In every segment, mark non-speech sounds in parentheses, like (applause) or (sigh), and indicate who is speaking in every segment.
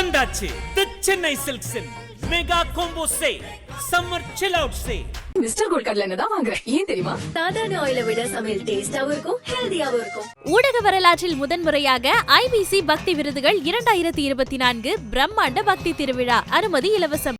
Speaker 1: வந்தாச்சு. தி சென்னை சில்க்ஸின் mega combo சே summer chill out சே
Speaker 2: mister gold கடலை தான் வாங்குறேன் ஏன் தெரியுமா?
Speaker 3: சாதாரண ஆயிலை விட சமையல் டேஸ்டாவும் இருக்கும் ஹெல்தியாவும் இருக்கும்.
Speaker 4: ஊடக வரலாற்றில் முதன்முறையாக ஐபிசி பக்தி விருதுகள் இரண்டாயிரத்தி இருபத்தி நான்கு பிரம்மாண்ட பக்தி திருவிழா. அனுமதி இலவசம்.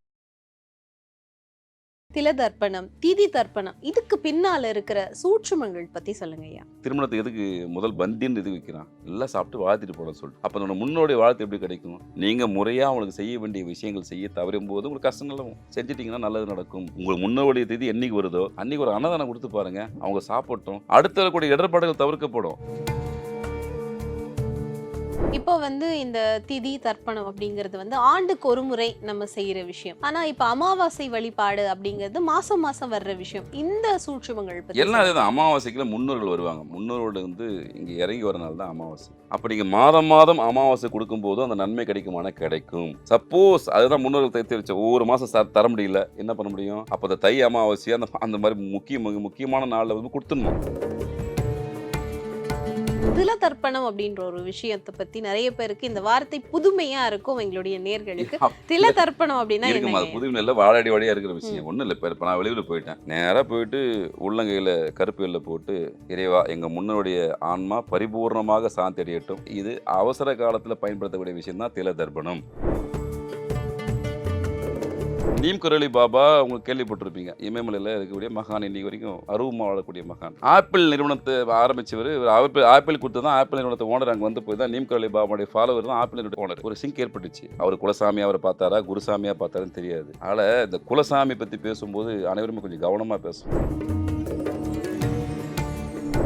Speaker 5: திலதர்ப்பணம் திதி தர்ப்பணம் இதுக்கு பின்னால இருக்கிற சூட்சுமங்கள் பத்தி சொல்லுங்க ஐயா.
Speaker 6: திருமணத்துக்கு எதுக்கு முதல் பந்தின்னு இது வைக்கிறான். எல்லாம் சாப்பிட்டு வாழ்த்திட்டு போட சொல்லிட்டு. அப்போ நம்ம முன்னோடைய வாழ்த்து எப்படி கிடைக்கும்? நீங்கள் முறையாக அவங்களுக்கு செய்ய வேண்டிய விஷயங்கள் செய்ய தவறும் போது உங்களுக்கு கஷ்டம் நிலவும். செஞ்சிட்டீங்கன்னா நல்லது நடக்கும். உங்களுக்கு முன்னோடைய திதி என்னைக்கு வருதோ அன்னைக்கு ஒரு அன்னதானம் கொடுத்து பாருங்க. அவங்க சாப்பிட்டோம் அடுத்த கூட இடர்பாடுகள் தவிர்க்கப்படும்.
Speaker 5: இப்போ வந்து இந்த திதி தர்ப்பணம் அப்படிங்கிறது வந்து ஆண்டுக்கு ஒரு முறை நம்ம செய்யற விஷயம். ஆனா இப்ப அமாவாசை வழிபாடு அப்படிங்கிறது மாசம் மாசம் வர்ற விஷயம். இந்த சூட்சுமங்கள் பத்தி
Speaker 6: எல்லாம் அதே தான் அமாவாசைக்குள்ள முன்னோர்கள் வருவாங்க. முன்னோர்கள் வந்து இங்கே இறங்கி வரனால தான் அமாவாசை. அப்போ நீங்கள் மாதம் மாதம் அமாவாசை கொடுக்கும்போது அந்த நன்மை கிடைக்குமான கிடைக்கும். சப்போஸ் அதுதான் முன்னோர்கள் தைத்து வச்ச ஒவ்வொரு மாதம் தர முடியல. என்ன பண்ண முடியும்? அப்போ அந்த தை அமாவாசை அந்த அந்த மாதிரி முக்கிய முக்கியமான நாளில் வந்து கொடுத்துடணும்.
Speaker 5: தில தர்ப்பணம் அப்படின்ற ஒரு விஷயத்தை பத்தி நிறைய பேருக்கு இந்த வார்த்தை புதுமையா இருக்கும் எங்களுடைய நேர்களுக்கு. தில தர்ப்பணம் அப்படின்னா
Speaker 6: இருக்கும் அது
Speaker 5: என்னங்க
Speaker 6: புது நெல்ல வாழாடி வாடியா இருக்கிற விஷயம். ஒன்றும் இல்லை. இப்போ நான் வெளியூர் போயிட்டேன். நேராக போயிட்டு உள்ளங்கையில் கருப்பு எல்லை போட்டு இறைவா எங்கள் முன்னோடைய ஆன்மா பரிபூர்ணமாக சாந்தி அடையட்டும் இது அவசர காலத்தில் பயன்படுத்தக்கூடிய விஷயம் தான் தில தர்ப்பணம் நீம் குரலி பாபா உங்களுக்கு கேள்விப்பட்டிருப்பீங்க. இமயமலையில் இருக்கக்கூடிய மகான் இன்னைக்கு வரைக்கும் அருவமாக வாழக்கூடிய மகான். ஆப்பிள் நிறுவனத்தை ஆரம்பிச்சவர் ஆப்பிள் ஆப்பிள் கொடுத்து தான் ஆப்பிள் நிறுவனத்தை ஓனர் அங்கே வந்து போய் தான் நீம் குரலி பாபாவுடைய ஃபாலோவர் தான் ஆப்பிள் நிறுவன ஓனர் ஒரு சிங்க் ஏற்பட்டுச்சு. அவர் குலசாமி அவரை பார்த்தாரா குருசாமியா பார்த்தாருன்னு தெரியாது. அதனால் இந்த குலசாமி பற்றி பேசும்போது அனைவருமே கொஞ்சம் கவனமாக பேசணும்.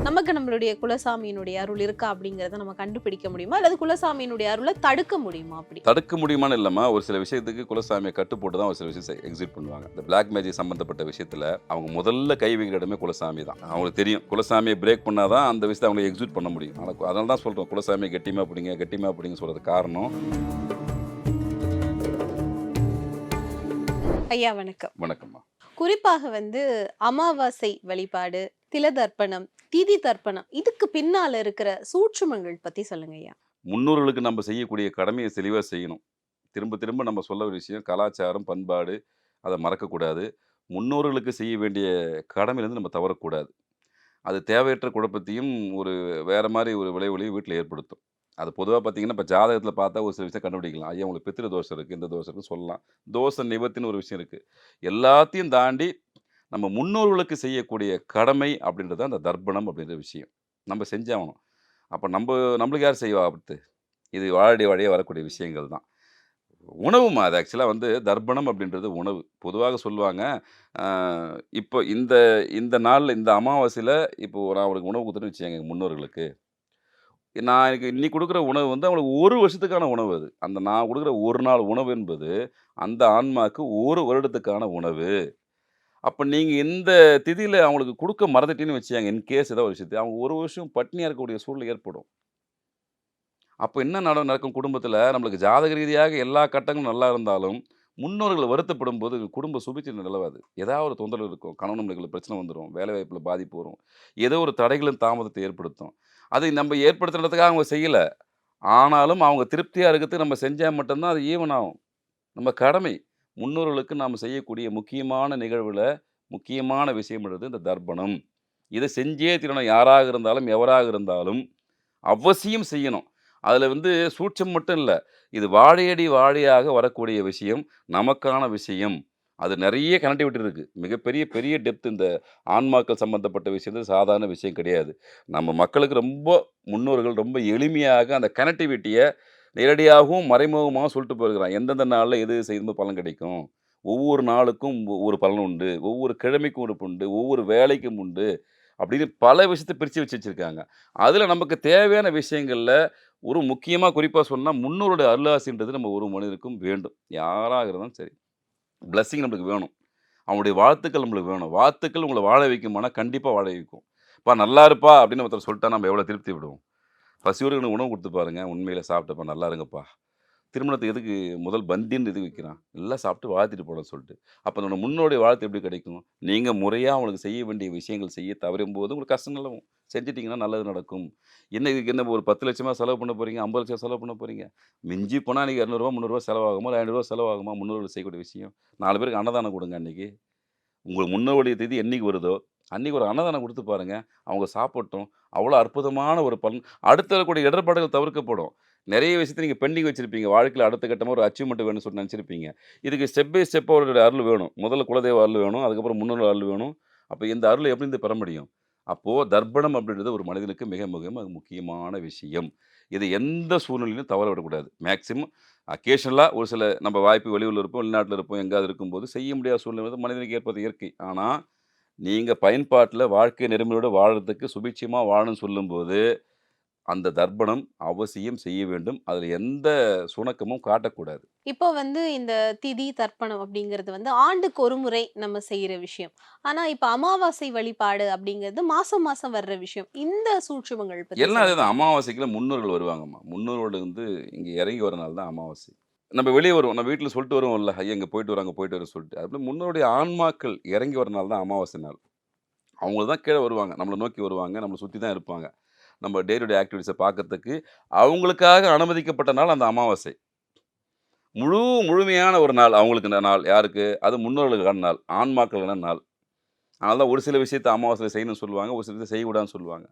Speaker 5: நமக்கு நம்மளுடைய குலசாமியினுடைய அருள் இருக்கா அப்படிங்கறத நம்ம கண்டுபிடிக்க முடியுமா? அல்லது குலசாமியினுடைய அருளை தடுக்க முடியுமா அப்படி?
Speaker 6: தடுக்க முடியுமான்னு இல்லாமல் ஒரு சில விஷயத்துக்கு குலசாமியை கட்டு போட்டு தான் ஒரு சில விஷயம் எக்ஸிட் பண்ணுவாங்க. இந்த பிளாக் மேஜிக் சம்மந்தப்பட்ட விஷயத்தில் அவங்க முதல்ல கை வைக்கிற இடமே குலசாமி தான். அவங்களுக்கு தெரியும். குலசாமியை பிரேக் பண்ணாதான் அந்த விஷயத்தை அவங்களை எக்ஸிட் பண்ண முடியும். ஆனால் அதனால தான் சொல்கிறோம் குலசாமியை கெட்டிமா பிடிங்க கெட்டிமா பிடிங்க சொல்கிறது காரணம்.
Speaker 5: ஐயா வணக்கம்.
Speaker 6: வணக்கம்மா.
Speaker 5: குறிப்பாக வந்து அமாவாசை வழிபாடு திலதர்ப்பணம் திதி தர்ப்பணம் இதுக்கு பின்னால இருக்கிற சூட்சுமங்கள் பத்தி சொல்லுங்க ஐயா.
Speaker 6: முன்னோர்களுக்கு நம்ம செய்யக்கூடிய கடமையை தெளிவாக செய்யணும். திரும்ப திரும்ப நம்ம சொல்ல ஒரு விஷயம் கலாச்சாரம் பண்பாடு அதை மறக்கக்கூடாது. முன்னோர்களுக்கு செய்ய வேண்டிய கடமையிலேருந்து நம்ம தவறக்கூடாது. அது தேவையற்ற குழப்பத்தையும் ஒரு வேற மாதிரி ஒரு விளைவுகளையும் வீட்டில் ஏற்படுத்தும். அது பொதுவாக பார்த்தீங்கன்னா இப்போ ஜாதகத்தில் பார்த்தா ஒரு சில விஷயம் கண்டுபிடிக்கலாம். ஐயா உங்களுக்கு பித்திரு தோஷம் இருக்குது இந்த தோஷம் இருக்குன்னு சொல்லலாம். தோஷ நிபத்தின்னு ஒரு விஷயம் இருக்குது எல்லாத்தையும் தாண்டி நம்ம முன்னோர்களுக்கு செய்யக்கூடிய கடமை அப்படின்றது அந்த தர்ப்பணம் அப்படின்ற விஷயம். நம்ம செஞ்சாகணும். அப்போ நம்ம நம்மளுக்கு யார் செய்வா ஆபத்து இது வாழடி வாழியே வரக்கூடிய விஷயங்கள் தான். உணவுமா அது ஆக்சுவலாக வந்து தர்ப்பணம் அப்படின்றது உணவு. பொதுவாக சொல்லுவாங்க இப்போ இந்த இந்த நாளில் இந்த அமாவாசையில் இப்போ நான் அவருக்கு உணவு கொடுத்துட்டு வச்சுக்கோங்க எங்கள் முன்னோர்களுக்கு. நான் எனக்கு இன்னைக்கு கொடுக்குற உணவு வந்து அவங்களுக்கு ஒரு வருஷத்துக்கான உணவு அது. அந்த நான் கொடுக்குற ஒரு நாள் உணவு என்பது அந்த ஆன்மாக்கு ஒரு வருடத்துக்கான உணவு. அப்போ நீங்கள் இந்த திதியில் அவங்களுக்கு கொடுக்க மறந்துட்டேன்னு வச்சாங்க இன் கேஸ் ஏதோ ஒரு விஷயத்தை அவங்க ஒரு வருஷம் பட்னியாக இருக்கக்கூடிய சூழ்நிலை ஏற்படும். அப்போ என்ன நட நடக்கும் குடும்பத்தில்? நம்மளுக்கு ஜாதக ரீதியாக எல்லா கட்டங்களும் நல்லா இருந்தாலும் முன்னோர்கள் வருத்தப்படும் போது குடும்ப சுபிச்சு நிலவாது. ஏதாவது ஒரு தொந்தரவு இருக்கும். கணவன் நம்மளுக்கு பிரச்சனை வந்துடும் வேலை வாய்ப்பில் பாதிப்பு வரும். ஏதோ ஒரு தடைகளும் தாமதத்தை ஏற்படுத்தும். அதை நம்ம ஏற்படுத்துறதுக்காக அவங்க செய்யலை. ஆனாலும் அவங்க திருப்தியாக இருக்கிறதுக்கு நம்ம செஞ்சால் மட்டும்தான் அது ஈவன் ஆகும். நம்ம கடமை. முன்னோர்களுக்கு நாம் செய்யக்கூடிய முக்கியமான நிகழ்வில் முக்கியமான விஷயம்ன்றது இந்த தர்ப்பணம். இதை செஞ்சே தீரணும். யாராக இருந்தாலும் எவராக இருந்தாலும் அவசியம் செய்யணும். அதில் வந்து சூட்சம் மட்டும் இல்லை. இது வாழையடி வாழையாக வரக்கூடிய விஷயம் நமக்கான விஷயம். அது நிறைய கனெக்டிவிட்டி இருக்குது மிகப்பெரிய பெரிய டெப்த் இந்த ஆன்மாக்கள் சம்மந்தப்பட்ட விஷயம் சாதாரண விஷயம் கிடையாது. நம்ம மக்களுக்கு ரொம்ப முன்னோர்கள் ரொம்ப எளிமையாக அந்த கனெக்டிவிட்டியை நேரடியாகவும் மறைமுகமாகவும் சொல்லிட்டு போயிருக்கிறான். எந்தெந்த நாளில் எது செய்யும்போது பலன் கிடைக்கும். ஒவ்வொரு நாளுக்கும் ஒரு பலன் உண்டு. ஒவ்வொரு கிழமைக்கும் ஒரு உண்டு. ஒவ்வொரு வேலைக்கும் உண்டு. அப்படின்னு பல விஷயத்தை பிரித்து வச்சு வச்சுருக்காங்க. அதில் நமக்கு தேவையான விஷயங்களில் ஒரு முக்கியமாக குறிப்பாக சொன்னால் முன்னோருடைய அருளாசின்றது நம்ம ஒரு மனிதருக்கும் வேண்டும். யாராக இருந்தாலும் சரி. பிளஸ்ஸிங் நம்மளுக்கு வேணும். அவனுடைய வாழ்த்துக்கள் நம்மளுக்கு வேணும். வாழ்த்துக்கள் உங்களை வாழ வைக்குமானா கண்டிப்பாக வாழ வைக்கும். இப்போ நல்லா இருப்பா அப்படின்னு ஒருத்தர் சொல்லிட்டா நம்ம எவ்வளோ திருப்தி விடுவோம் பசியோடு உணவு கொடுத்து பாருங்க. உண்மையில் சாப்பிட்டப்பா நல்லா இருங்கப்பா. திருமணத்துக்கு எதுக்கு முதல் பந்தின்னு எதுக்கு வைக்கிறான். எல்லாம் சாப்பிட்டு வாழ்த்திட்டு போட சொல்லிட்டு. அப்போ நம்ம முன்னோடைய வாழ்த்து எப்படி கிடைக்கும்? நீங்கள் முறையாக அவங்களுக்கு செய்ய வேண்டிய விஷயங்கள் செய்ய தவறும் போது உங்களுக்கு கஷ்டம் நிலவும் செஞ்சிட்டிங்கன்னா நல்லது நடக்கும். என்ன இதுக்கு என்ன ஒரு பத்து லட்சமாக செலவு பண்ண போகிறீங்க ஐம்பது லட்சம் செலவு பண்ண போகிறீங்க மிஞ்சி போனால் நீங்கள் இரநூறுவா முந்நூறுவா செலவாகுமா? இல்லை ஐநூறுரூவா செலவாகுமா? முந்நூறுவா செய்யக்கூடிய விஷயம். நாலு பேருக்கு அன்னதானம் கொடுங்க அன்றைக்கி உங்களுக்கு முன்னோடைய தேதி என்றைக்கு வருதோ அன்றைக்கி ஒரு அன்னதானம் கொடுத்து பாருங்கள் அவங்க சாப்பிட்டோம். அவ்வளோ அற்புதமான ஒரு பலன். அடுத்த கூடிய இடர்பாடுகள் தவிர்க்கப்படும். நிறைய விஷயத்தை நீங்கள் பெண்டிங் வச்சுருப்பீங்க. வாழ்க்கையில் அடுத்த கட்டமாக ஒரு அச்சீவ்மெண்ட் வேணும்னு சொல்லி நினச்சிருப்பீங்க. இதுக்கு ஸ்டெப் பை ஸ்டெப்பாக ஒரு அருள் வேணும். முதல்ல குலதெய்வ அருள் வேணும். அதுக்கப்புறம் முன்னோர் அருள் வேணும். அப்போ இந்த அருள் எப்படி இருந்து பெற முடியும்? அப்போது தர்ப்பணம் அப்படின்றது ஒரு மனிதனுக்கு மிக மிக மிக முக்கியமான விஷயம். இது எந்த சூழ்நிலையிலும் தவற விடக்கூடாது. மேக்ஸிமம் அக்கேஷனலாக ஒரு சில நம்ம வாய்ப்பு வெளியூரில் இருப்போம் வெளிநாட்டில் இருப்போம் எங்கேயாவது இருக்கும்போது செய்ய முடியாத சூழ்நிலை வந்து மனிதனுக்கு ஏற்பது இயற்கை. ஆனால் நீங்கள் பயன்பாட்டில் வாழ்க்கை நெருமையோடு வாழறதுக்கு சுபிட்சமாக வாழணும்னு சொல்லும்போது அந்த தர்ப்பணம் அவசியம் செய்ய வேண்டும். அதில் எந்த சுணக்கமும் காட்டக்கூடாது.
Speaker 5: இப்போ வந்து இந்த திதி தர்ப்பணம் அப்படிங்கிறது வந்து ஆண்டுக்கு ஒரு முறை நம்ம செய்யற விஷயம். ஆனா இப்ப அமாவாசை வழிபாடு அப்படிங்கிறது மாசம் மாசம் வர்ற விஷயம். இந்த சூட்சுமங்கள்
Speaker 6: எல்லாம் அதே
Speaker 5: சொல்லுங்க.
Speaker 6: தான் அமாவாசைக்குள்ள முன்னோர்கள் வருவாங்கம்மா. முன்னோர்கள் வந்து இங்கே இறங்கி வர நாள் தான் அமாவாசை. நம்ம வெளியே வருவோம். நம்ம வீட்டில் சொல்லிட்டு வருவோம்ல ஐயா இங்கே போயிட்டு வராங்க போயிட்டு வர சொல்லிட்டு. அப்படி முன்னோருடைய ஆன்மாக்கள் இறங்கி வர நாள் தான் அமாவாசை நாள். அவங்க தான் கீழே வருவாங்க. நம்மளை நோக்கி வருவாங்க. நம்மளை சுற்றி தான் இருப்பாங்க. நம்ம டே ஆக்டிவிட்டிஸை பார்க்கறதுக்கு அவங்களுக்காக அனுமதிக்கப்பட்ட நாள் அந்த அமாவாசை. முழு முழுமையான ஒரு நாள் அவங்களுக்கு இந்த நாள். யாருக்கு? அது முன்னோர்களுக்கான நாள். ஆன்மாக்களுக்கான நாள். அதனால தான் ஒரு சில விஷயத்தை அமாவாசையில் செய்யணும்னு சொல்லுவாங்க. ஒரு சில விஷயத்தை செய்யக்கூடாதுன்னு சொல்லுவாங்க.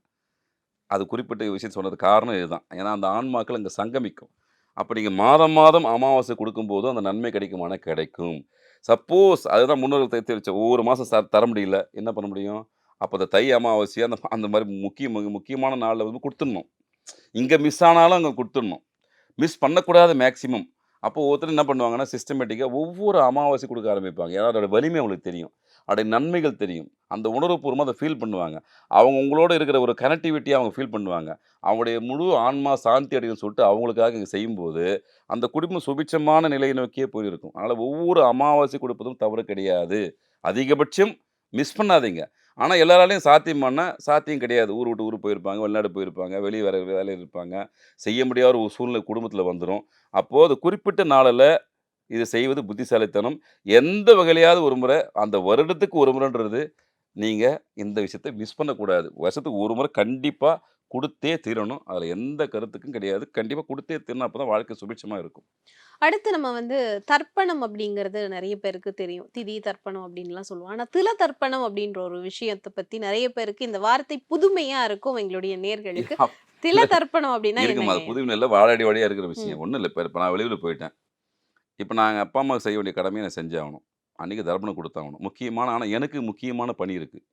Speaker 6: அது குறிப்பிட்ட விஷயத்தை சொன்னது காரணம் இதுதான். ஏன்னா அந்த ஆன்மாக்கள் இங்கே சங்கமிக்கும். அப்போ நீங்கள் மாதம் மாதம் அமாவாசை கொடுக்கும்போது அந்த நன்மை கிடைக்குமான கிடைக்கும். சப்போஸ் அதுதான் முன்னோர்கள் தேர்த்தி வச்ச ஒவ்வொரு மாதம் ச தர முடியல. என்ன பண்ண முடியும்? அப்போ அந்த தை அமாவாசையாக அந்த அந்த மாதிரி முக்கிய முக்கியமான நாளில் வந்து கொடுத்துடணும். இங்கே மிஸ் ஆனாலும் அங்கே கொடுத்துடணும். மிஸ் பண்ணக்கூடாது மேக்ஸிமம் அப்போ ஒருத்தர் என்ன பண்ணுவாங்கன்னா சிஸ்டமேட்டிக்காக ஒவ்வொரு அமாவாசை கொடுக்க ஆரம்பிப்பாங்க. ஏன்னா அதோட வலிமை அவங்களுக்கு தெரியும். அதோடைய நன்மைகள் தெரியும். அந்த உணர்வுபூர்வமாக அதை ஃபீல் பண்ணுவாங்க. அவங்க உங்களோட இருக்கிற ஒரு கனெக்டிவிட்டியை அவங்க ஃபீல் பண்ணுவாங்க. அவங்களுடைய முழு ஆன்மா சாந்தி அடையும் சொல்லிட்டு அவங்களுக்காக இங்கே செய்யும்போது அந்த குடும்பம் சுபிட்சமான நிலையை நோக்கியே போயிருக்கும். அதனால் ஒவ்வொரு அமாவாசை கொடுப்பதும் தவறு கிடையாது. அதிகபட்சம் மிஸ் பண்ணாதீங்க. ஆனால் எல்லாராலையும் சாத்தியம் பண்ணால் சாத்தியம் கிடையாது. ஊர் விட்டு ஊர் போயிருப்பாங்க வெளிநாடு போயிருப்பாங்க வெளியே வர வேலையில் இருப்பாங்க. செய்ய முடியாத ஒரு சூழ்நிலை குடும்பத்தில் வந்துடும் அப்போது அது குறிப்பிட்ட நாளில் இது செய்வது புத்திசாலித்தனம். எந்த வகையிலையாவது ஒரு முறை அந்த வருடத்துக்கு ஒரு முறைன்றது நீங்கள் இந்த விஷயத்தை மிஸ் பண்ணக்கூடாது. வருஷத்துக்கு ஒரு முறை கண்டிப்பாக கொடுத்தே தீரணும். அதில் எந்த கருத்துக்கும் கிடையாது. கண்டிப்பாக கொடுத்தே தீரணும் அப்போ தான் வாழ்க்கை சுபிட்சமாக இருக்கும்.
Speaker 5: அடுத்து நம்ம வந்து தர்ப்பணம் அப்படிங்கிறது நிறைய பேருக்கு தெரியும். திதி தர்ப்பணம் அப்படின்லாம் சொல்லுவோம். ஆனா தில தர்ப்பணம் அப்படின்ற ஒரு விஷயத்தை பத்தி நிறைய பேருக்கு இந்த வார்த்தை புதுமையா இருக்கும் எங்களுடைய நேர்களுக்கு. தில தர்ப்பணம் அப்படின்னா
Speaker 6: இருக்குமா அது
Speaker 5: என்ன
Speaker 6: புது இல்லை வாழாடி வாடியாக இருக்கிற விஷயம். ஒன்றும் இல்லை. இப்போ இப்போ நான் வெளியில் போயிட்டேன். இப்போ நாங்கள் அப்பா அம்மாவுக்கு செய்ய வேண்டிய கடமையை நான் செஞ்சாகணும். அன்றைக்கி தர்ப்பணம் கொடுத்தாகணும். முக்கியமான ஆனால் எனக்கு முக்கியமான பணி இருக்குது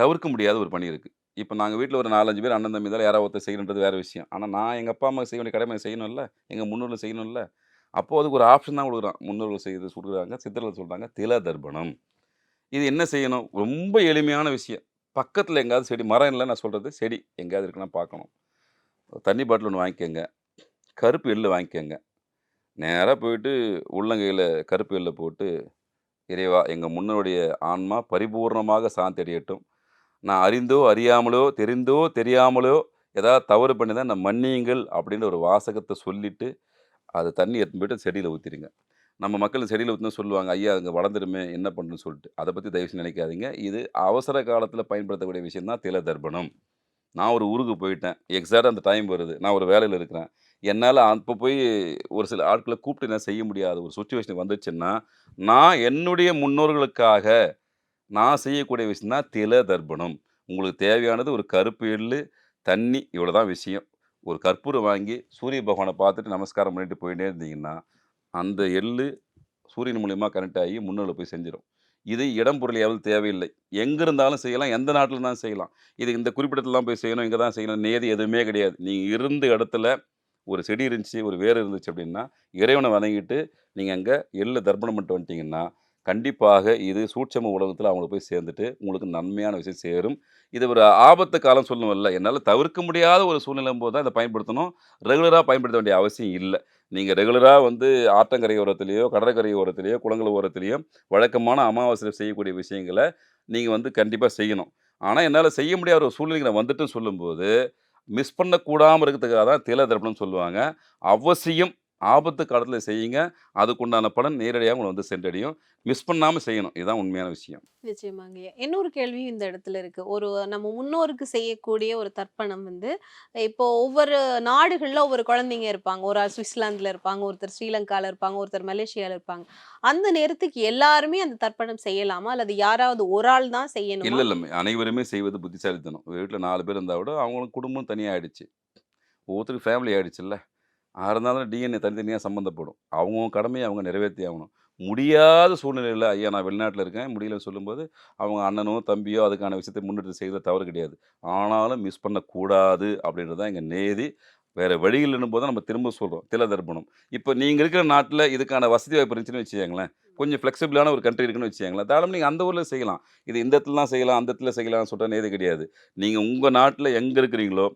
Speaker 6: தவிர்க்க முடியாத ஒரு பணி இருக்குது இப்போ நாங்கள் வீட்டில் ஒரு நாலஞ்சு பேர் அண்ணன் தம்பி தான் யாராவது ஒருத்தர் செய்யணுன்றது வேறு விஷயம். ஆனால் நான் எங்கள் அப்பா அம்மா செய்ய வேண்டிய கடமை செய்யணும்ல எங்கள் முன்னோர்கள் செய்யணும்ல அப்போது அதுக்கு ஒரு ஆப்ஷன் தான் கொடுக்குறான். முன்னோர்கள் செய்து கொடுக்குறாங்க சித்தர்கள் சொல்கிறாங்க தில தர்ப்பணம். இது என்ன செய்யணும்? ரொம்ப எளிமையான விஷயம். பக்கத்தில் எங்கேயாவது செடி மரம் இல்லை நான் சொல்கிறது செடி எங்கேயாவது இருக்குன்னா பார்க்கணும். தண்ணி பாட்டில் ஒன்று வாங்கிக்கோங்க. கருப்பு எள்ளு வாங்கிக்கோங்க. நேராக போயிட்டு உள்ளங்கையில் கருப்பு எள்ளை போட்டு இறைவா எங்கள் முன்னோடைய ஆன்மா பரிபூர்ணமாக சாந்தடியட்டும் நான் அறிந்தோ அறியாமலோ தெரிந்தோ தெரியாமலோ ஏதாவது தவறு பண்ணி தான் நான் மன்னியுங்கள் அப்படின்னு ஒரு வாசகத்தை சொல்லிட்டு அதை தண்ணி எடுத்துன்னு போயிட்டு செடியில் ஊற்றிடுங்க நம்ம மக்கள் செடியில் ஊற்றினா சொல்லுவாங்க ஐயா அங்கே வளர்ந்துருமே என்ன பண்ணுன்னு சொல்லிட்டு. அதை பற்றி தயவுசு நினைக்காதீங்க. இது அவசர காலத்தில் பயன்படுத்தக்கூடிய விஷயம் தான் தில தர்ப்பணம். நான் ஒரு ஊருக்கு போயிட்டேன். எக்ஸாக்டாக அந்த டைம் வருது. நான் ஒரு வேலையில் இருக்கிறேன். என்னால் அப்போ போய் ஒரு சில ஆட்களை கூப்பிட்டு நான் செய்ய முடியாத. ஒரு சுச்சுவேஷன் வந்துச்சுன்னா நான் என்னுடைய முன்னோர்களுக்காக நான் செய்யக்கூடிய விஷயம் தான் தில தர்ப்பணம். உங்களுக்கு தேவையானது ஒரு கருப்பு எள்ளு தண்ணி இவ்வளோ தான் விஷயம். ஒரு கற்பூரம் வாங்கி சூரிய பகவானை பார்த்துட்டு நமஸ்காரம் பண்ணிட்டு போயிட்டே இருந்தீங்கன்னா அந்த எள்ளு சூரியன் மூலியமாக கனெக்ட் ஆகி முன்னோரில் போய் செஞ்சிடும் இது இடம் பொருளையாவது தேவையில்லை. எங்கே இருந்தாலும் செய்யலாம் எந்த நாட்டில் இருந்தாலும் செய்யலாம். இது இந்த குறிப்பிடத்துலாம் போய் செய்யணும் இங்கே தான் செய்யணும் நேதி எதுவுமே கிடையாது. நீங்கள் இருந்த இடத்துல ஒரு செடி இருந்துச்சு ஒரு வேர் இருந்துச்சு அப்படின்னா இறைவனை வணங்கிட்டு நீங்கள் அங்கே எள்ளு தர்ப்பணம் பண்ணிட்டு வந்துட்டீங்கன்னா கண்டிப்பாக இது சூட்சம உலகத்தில் அவங்கள போய் சேர்ந்துட்டு உங்களுக்கு நன்மையான விஷயம் சேரும். இது ஒரு ஆபத்து காலம் சொல்லணும்ல. என்னால் தவிர்க்க முடியாத ஒரு சூழ்நிலை போது தான் இதை பயன்படுத்தணும். ரெகுலராக பயன்படுத்த வேண்டிய அவசியம் இல்லை. நீங்கள் ரெகுலராக வந்து ஆற்றங்கரை ஓரத்துலேயோ கடற்கரை ஓரத்துலேயோ குளங்கள் ஓரத்துலேயோ வழக்கமான அமாவாசையில் செய்யக்கூடிய விஷயங்களை நீங்கள் வந்து கண்டிப்பாக செய்யணும். ஆனால் என்னால் செய்ய முடியாத ஒரு சூழ்நிலைகளை நான் வந்துட்டுன்னு சொல்லும்போது மிஸ் பண்ணக்கூடாமல் இருக்கிறதுக்காக தான் தில தர்ப்பணம் சொல்லுவாங்க. அவசியம் ஆபத்து காலத்தில் செய்யுங்க. அதுக்குண்டான பலன் நேரடியாக உங்களை வந்து சென்றடையும். மிஸ் பண்ணாமல் செய்யணும். இதுதான் உண்மையான விஷயம்.
Speaker 5: நிச்சயமாங்க. இன்னொரு கேள்வியும் இந்த இடத்துல இருக்கு. ஒரு நம்ம முன்னோருக்கு செய்யக்கூடிய ஒரு தர்ப்பணம் வந்து இப்போ ஒவ்வொரு நாடுகள்ல ஒவ்வொரு குழந்தைங்க இருப்பாங்க. ஒரு சுவிட்சர்லாந்துல இருப்பாங்க ஒருத்தர் ஸ்ரீலங்கால இருப்பாங்க ஒருத்தர் மலேசியால இருப்பாங்க. அந்த நேரத்துக்கு எல்லாருமே அந்த தர்ப்பணம் செய்யலாமா? அல்லது யாராவது ஒரு ஆள் தான்
Speaker 6: இல்லை
Speaker 5: செய்யணுமா?
Speaker 6: இல்லை அனைவருமே செய்வது புத்திசாலித்தனம். வீட்டில் நாலு பேர் இருந்தால் விட அவங்களுக்கு குடும்பம் தனியாக ஆயிடுச்சு. ஒவ்வொருத்தருக்கு ஃபேமிலி ஆயிடுச்சுல்ல. இருந்தாலும் டிஎன்ஏ தனித்தனியாக சம்மந்தப்படும் அவங்க கடமையை அவங்க நிறைவேற்றி ஆகணும். முடியாத சூழ்நிலையில் ஐயா நான் வெளிநாட்டில் இருக்கேன். முடியல சொல்லும்போது அவங்க அண்ணனோ தம்பியோ அதுக்கான விஷயத்தை முன்னெடுத்து செய்கிறது தவறு கிடையாது. ஆனாலும் மிஸ் பண்ணக்கூடாது அப்படின்றது தான் எங்கள் நேதி. வேறு வழியில் போது நம்ம திரும்ப சொல்கிறோம் தில தர்ப்பணம். இப்போ நீங்கள் இருக்கிற நாட்டில் இதுக்கான வசதி வாய்ப்பு இருந்துச்சுன்னு வச்சுக்கோங்களேன். கொஞ்சம் ஃப்ளெக்சிபிளான ஒரு கண்ட்ரி இருக்குன்னு வச்சுக்கோங்களேன். தாராளம் நீங்கள் அந்த ஊரில் செய்யலாம். இது இந்த இடத்துலலாம் செய்யலாம் அந்த இடத்துல செய்யலாம்னு சொல்கிற நேது கிடையாது. நீங்கள் உங்கள் நாட்டில் எங்கே இருக்கிறீங்களோ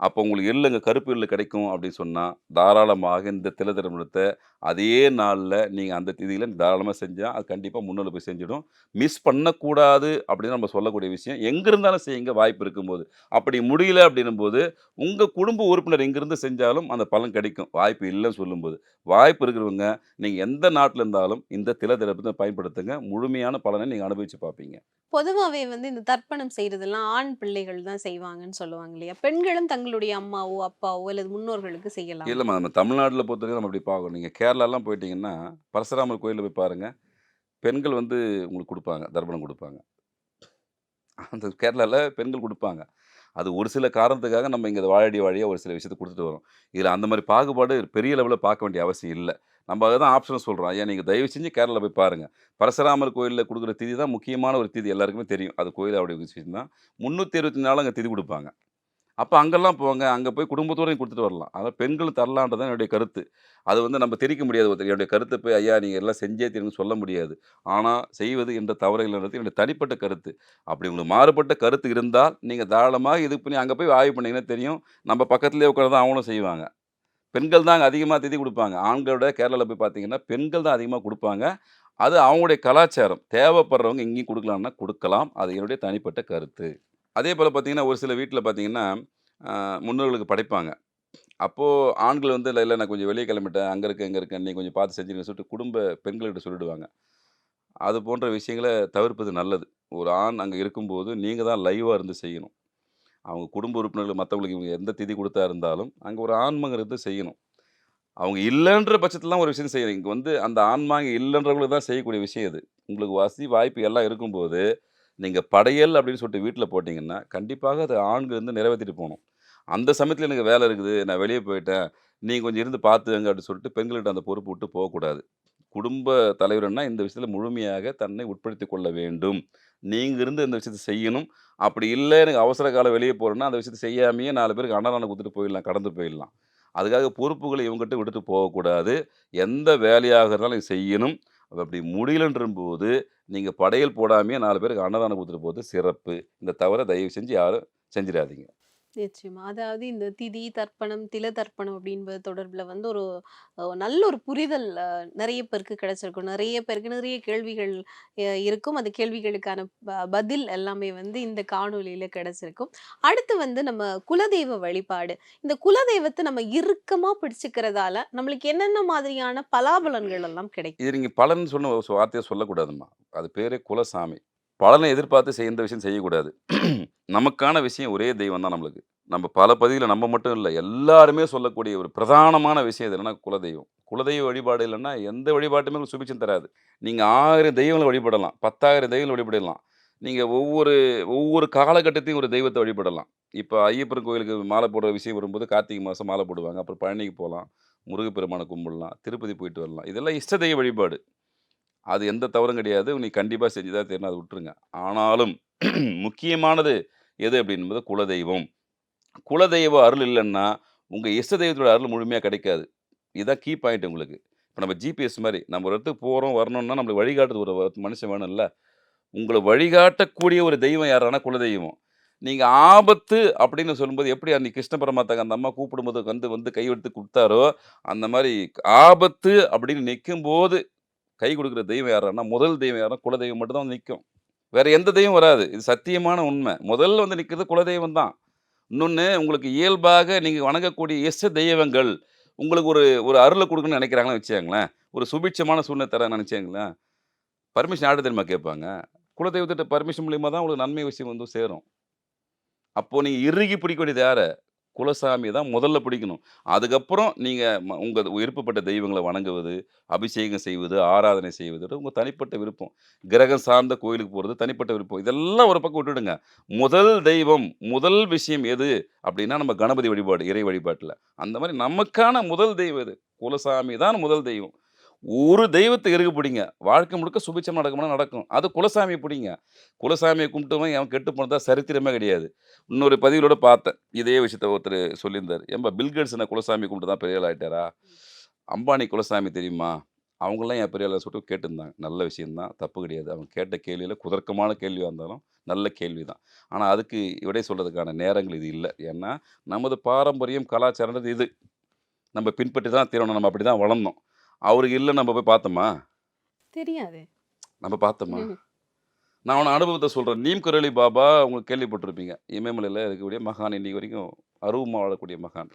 Speaker 6: அப்போ உங்களுக்கு எள்ளுங்க கருப்பு எள்ளு கிடைக்கும் அப்படின்னு சொன்னால் தாராளமாக இந்த தில திருமணத்தை அதே நாளில் நீங்கள் அந்த திதியில் தாராளமாக செஞ்சால் அது கண்டிப்பாக முன்னில் போய் செஞ்சிடும். மிஸ் பண்ணக்கூடாது அப்படின்னு நம்ம சொல்லக்கூடிய விஷயம் எங்கே இருந்தாலும் செய்யுங்க வாய்ப்பு இருக்கும்போது. அப்படி முடியல அப்படின்னும் போது உங்கள் குடும்ப உறுப்பினர் எங்கேருந்து செஞ்சாலும் அந்த பலன் கிடைக்கும். வாய்ப்பு இல்லைன்னு சொல்லும்போது. வாய்ப்பு இருக்கிறவங்க நீங்கள் எந்த நாட்டில் இருந்தாலும் இந்த தில திறப்பத்தை பயன்படுத்துங்க. முழுமையான பலனை நீங்கள் அனுபவித்து பார்ப்பீங்க.
Speaker 5: பொதுவாகவே வந்து இந்த தர்ப்பணம் செய்கிறதெல்லாம் ஆண் பிள்ளைகள் தான் செய்வாங்கன்னு சொல்லுவாங்க இல்லையா? பெண்களும் தங்க தங்களுடைய அம்மாவோ அப்பாவோ அல்லது முன்னோர்களுக்கு செய்யலாம்.
Speaker 6: இல்லைம்மா நம்ம தமிழ்நாட்டில் பொறுத்தவரைக்கும் நம்ம அப்படி பார்க்கணும். நீங்கள் கேரளாலாம் போயிட்டீங்கன்னா பரசுராமர் கோயிலில் போய் பாருங்கள் பெண்கள் வந்து உங்களுக்கு கொடுப்பாங்க தர்ப்பணம் கொடுப்பாங்க. அந்த கேரளாவில் பெண்கள் கொடுப்பாங்க. அது ஒரு சில காரணத்துக்காக நம்ம இங்கே வாழடி வாழியாக ஒரு சில விஷயத்தை கொடுத்துட்டு வரோம். இதில் அந்த மாதிரி பாகுபாடு பெரிய லெவலில் பார்க்க வேண்டிய அவசியம் இல்லை. நம்ம அதை தான் ஆப்ஷன் சொல்கிறோம் ஐயா நீங்கள் தயவு செஞ்சு கேரளா போய் பாருங்கள் பரசுராமர் கோயிலில் கொடுக்குற திதி தான் முக்கியமான ஒரு திதி. எல்லாருக்குமே தெரியும். அது கோயில் அப்படி விஷயம் தான் முந்நூற்றி இருபத்தி நாலு அங்கே திதி கொடுப்பாங்க. அப்போ அங்கெல்லாம் போங்க. அங்கே போய் குடும்பத்தோடையும் கொடுத்துட்டு வரலாம். அதான் பெண்கள் தரலான்றது தான் என்னுடைய கருத்து. அது வந்து நம்ம தெரிவிக்க முடியாது ஒருத்தர். என்னுடைய கருத்தை போய் ஐயா நீங்கள் எல்லாம் செஞ்சே தெரியும் சொல்ல முடியாது. ஆனால் செய்வது என்ற தவறுகள்ன்றது இல்லைன்றது என்னுடைய தனிப்பட்ட கருத்து. அப்படி உங்களுக்கு மாறுபட்ட கருத்து இருந்தால் நீங்கள் தாராளமாக இது பண்ணி அங்கே போய் ஆய்வு பண்ணிங்கன்னா தெரியும். நம்ம பக்கத்துலேயே உட்காந்து தான் அவங்களும் செய்வாங்க. பெண்கள் தான் அங்கே அதிகமாக திதி கொடுப்பாங்க. ஆண்களோட கேரளாவில் போய் பார்த்தீங்கன்னா பெண்கள் தான் அதிகமாக கொடுப்பாங்க. அது அவங்களுடைய கலாச்சாரம். தேவைப்படுறவங்க இங்கேயும் கொடுக்கலாம்னா கொடுக்கலாம். அது என்னுடைய தனிப்பட்ட கருத்து. அதே போல் பார்த்தீங்கன்னா ஒரு சில வீட்டில் பார்த்தீங்கன்னா முன்னோர்களுக்கு படைப்பாங்க. அப்போது ஆண்கள் வந்து இல்லை இல்லை நான் கொஞ்சம் வெளியே கிளம்பிட்டேன். அங்கே இருக்க இங்கே இருக்கேன் நீ கொஞ்சம் பார்த்து செஞ்சுருங்க சொல்லிட்டு குடும்ப பெண்கள்கிட்ட சொல்லிடுவாங்க. அது போன்ற விஷயங்களை தவிர்ப்பது நல்லது. ஒரு ஆண் அங்கே இருக்கும்போது நீங்கள் தான் லைவாக இருந்து செய்யணும். அவங்க குடும்ப உறுப்பினர்கள் மற்றவங்களுக்கு இவங்க எந்த திதி கொடுத்தா இருந்தாலும் அங்கே ஒரு ஆன்மங்கிறது இருந்து செய்யணும். அவங்க இல்லைன்ற பட்சத்தில் ஒரு விஷயம் செய்யணும் இங்கே வந்து அந்த ஆன்மாங்க இல்லைன்றவங்களுக்கு தான் செய்யக்கூடிய விஷயம் இது. உங்களுக்கு வசதி வாய்ப்பு எல்லாம் இருக்கும்போது நீங்கள் படையல் அப்படின்னு சொல்லிட்டு வீட்டில் போட்டிங்கன்னா கண்டிப்பாக அது ஆண்கள் வந்து நிறைவேற்றிட்டு போகணும். அந்த சமயத்தில் எனக்கு வேலை இருக்குது நான் வெளியே போயிட்டேன் நீங்கள் கொஞ்சம் இருந்து பார்த்துங்க அப்படின்னு சொல்லிட்டு பெண்கள்கிட்ட அந்த பொறுப்பு விட்டு போகக்கூடாது. குடும்ப தலைவர்னா இந்த விஷயத்தில் முழுமையாக தன்னை உட்படுத்தி கொள்ள வேண்டும். நீங்கள் இருந்து இந்த விஷயத்தை செய்யணும். அப்படி இல்லை எனக்கு அவசர காலம் வெளியே போகிறேன்னா அந்த விஷயத்தை செய்யாமையே நாலு பேருக்கு அன்னதானம் கொடுத்துட்டு போயிடலாம் கடந்து போயிடலாம். அதுக்காக பொறுப்புகளை இவங்ககிட்ட விட்டுட்டு போகக்கூடாது. எந்த வேலையாக இருந்தாலும் செய்யணும். அது அப்படி முடியலன்ற போது நீங்கள் படையல் போடாமையே நாலு பேருக்கு அன்னதானம் கொடுத்துட்டு போகிறது சிறப்பு. இந்த தவிர தயவு செஞ்சு யாரும் செஞ்சிடாதீங்க.
Speaker 5: நிச்சயமா. அதாவது இந்த திதி தர்ப்பணம் தில தர்ப்பணம் அப்படின்பது தொடர்புல வந்து ஒரு நல்ல ஒரு புரிதல் நிறைய பேருக்கு கிடைச்சிருக்கும். நிறைய பேருக்கு நிறைய கேள்விகள் இருக்கும். அந்த கேள்விகளுக்கான ப- பதில் எல்லாமே வந்து இந்த காணொளியில கிடைச்சிருக்கும். அடுத்து வந்து நம்ம குலதெய்வ வழிபாடு. இந்த குலதெய்வத்தை நம்ம இறுக்கமா பிடிச்சுக்கிறதால நம்மளுக்கு என்னென்ன மாதிரியான பலாபலன்கள் எல்லாம் கிடைக்கும்?
Speaker 6: இது நீங்கள் பலன் சொன்ன ஒரு வார்த்தையை சொல்லக்கூடாதும்மா. அது பேரே குலசாமி. பலனை எதிர்பார்த்து செய்ய இந்த விஷயம் செய்யக்கூடாது. நமக்கான விஷயம் ஒரே தெய்வம் தான் நம்மளுக்கு. நம்ம பல பதிவில் நம்ம மட்டும் இல்லை எல்லாருமே சொல்லக்கூடிய ஒரு பிரதானமான விஷயம் இது என்னன்னா குலதெய்வம். குலதெய்வ வழிபாடு இல்லைன்னா எந்த வழிபாட்டுமே உங்களுக்கு சுபிச்சம் தராது. நீங்கள் ஆயிரம் தெய்வங்களை வழிபடலாம் பத்தாயிரம் தெய்வங்களை வழிபடலாம். நீங்கள் ஒவ்வொரு ஒவ்வொரு காலகட்டத்தையும் ஒரு தெய்வத்தை வழிபடலாம். இப்போ ஐயப்பன் கோயிலுக்கு மாலை போடுற விஷயம் வரும்போது கார்த்திகை மாதம் மாலை போடுவாங்க. அப்புறம் பழனிக்கு போகலாம் முருகப்பெருமானை கும்பிடலாம் திருப்பதி போயிட்டு வரலாம். இதெல்லாம் இஷ்ட தெய்வ வழிபாடு. அது எந்த தவறும் கிடையாது. நீ கண்டிப்பாக செஞ்சு தான் தெரியும் அதை விட்டுருங்க. ஆனாலும் (clears throat) முக்கியமானது எது அப்படின்பது குலதெய்வம். குலதெய்வ அருள் இல்லைன்னா உங்கள் இஷ்ட தெய்வத்தோட அருள் முழுமையாக கிடைக்காது. இதுதான் கீ பாயிண்ட் உங்களுக்கு. இப்போ நம்ம ஜிபிஎஸ் மாதிரி நம்ம ஒரு இடத்துக்கு போகிறோம் வரணும்னா நம்மளுக்கு வழிகாட்டுறது ஒரு மனுஷன் வேணும்ல. உங்களை வழிகாட்டக்கூடிய ஒரு தெய்வம் யாரானா குலதெய்வம். நீங்கள் ஆபத்து அப்படின்னு சொல்லும்போது எப்படி அன்னைக்கு கிருஷ்ண பரமாத்தாங்க அந்த அம்மா கூப்பிடும்போது வந்து வந்து கையெடுத்து கொடுத்தாரோ அந்த மாதிரி ஆபத்து அப்படின்னு நிற்கும்போது கை கொடுக்குற தெய்வம் யாருன்னா முதல் தெய்வம் யாரும் குலதெய்வம் மட்டும் தான் நிற்கும் வேறு எந்த தெய்வம் வராது. இது சத்தியமான உண்மை. முதல்ல வந்து நிற்கிறது குலதெய்வம் தான். இன்னொன்று உங்களுக்கு இயல்பாக நீங்கள் வணங்கக்கூடிய இஷ்ட தெய்வங்கள் உங்களுக்கு ஒரு ஒரு அருளை கொடுக்குன்னு நினைக்கிறாங்கன்னு வச்சாங்களேன் ஒரு சுபிட்சமான சூழ்நிலை தர நினச்சாங்களேன் பர்மிஷன் ஆட தெரியுமா கேட்பாங்க? குலதெய்வத்திட்ட பர்மிஷன் மூலியமாக தான் உங்களுக்கு நன்மை விஷயம் வந்து சேரும். அப்போது நீங்கள் இறுகி பிடிக்க வேண்டியது யாரை? குலசாமி தான் முதல்ல பிடிக்கணும். அதுக்கப்புறம் நீங்கள் உங்கள் விருப்பப்பட்ட தெய்வங்களை வணங்குவது அபிஷேகம் செய்வது ஆராதனை செய்வது உங்கள் தனிப்பட்ட விருப்பம். கிரகம் சார்ந்த கோயிலுக்கு போகிறது தனிப்பட்ட விருப்பம். இதெல்லாம் ஒரு பக்கம் விட்டுடுங்க. முதல் தெய்வம் முதல் விஷயம் எது அப்படின்னா நம்ம கணபதி வழிபாடு இறை வழிபாட்டில். அந்த மாதிரி நமக்கான முதல் தெய்வம் இது குலசாமி தான் முதல் தெய்வம். ஒரு தெய்வத்தை இறுகு பிடிங்க. வாழ்க்கை முழுக்க சுபிச்சம் நடக்கும்னா நடக்கும். அது குலசாமியை பிடிங்க. குலசாமியை கும்பிட்டவன் அவன் கெட்டு போனதா சரித்திரமே கிடையாது. இன்னொரு பதிவிலோட பார்த்தேன். இதே விஷயத்த ஒருத்தர் சொல்லியிருந்தார். ஏன்பா பில்கேட்ஸ் என்ன குலசாமி கும்பிட்டு தான் பெரிய ஆள் ஆயிட்டாரா? அம்பானி குலசாமி தெரியுமா? அவங்களாம் என் பெரிய சொல்லிட்டு கேட்டிருந்தாங்க. நல்ல விஷயம்தான் தப்பு கிடையாது. அவங்க கேட்ட கேள்வியில் குதர்க்கமான கேள்வியாக இருந்தாலும் நல்ல கேள்வி தான் ஆனால் அதுக்கு விடை சொல்கிறதுக்கான நேரங்கள் இது இல்லை. ஏன்னா நமது பாரம்பரியம் கலாச்சாரம்ன்றது இது. நம்ம பின்பற்றி தான் தீரணும். நம்ம அப்படி தான் வளர்ந்தோம். அவருக்கு இல்லை நம்ம போய் பார்த்தோமா?
Speaker 5: தெரியாது.
Speaker 6: நம்ம பார்த்தோமா. நான் அவன அனுபவத்தை சொல்கிறேன் நீம் கரளி பாபா உங்களுக்கு கேள்விப்பட்டிருப்பீங்க. இமயமலையில் இருக்கக்கூடிய மகான் இன்னைக்கு வரைக்கும் அருவமாக வாழக்கூடிய மகான்.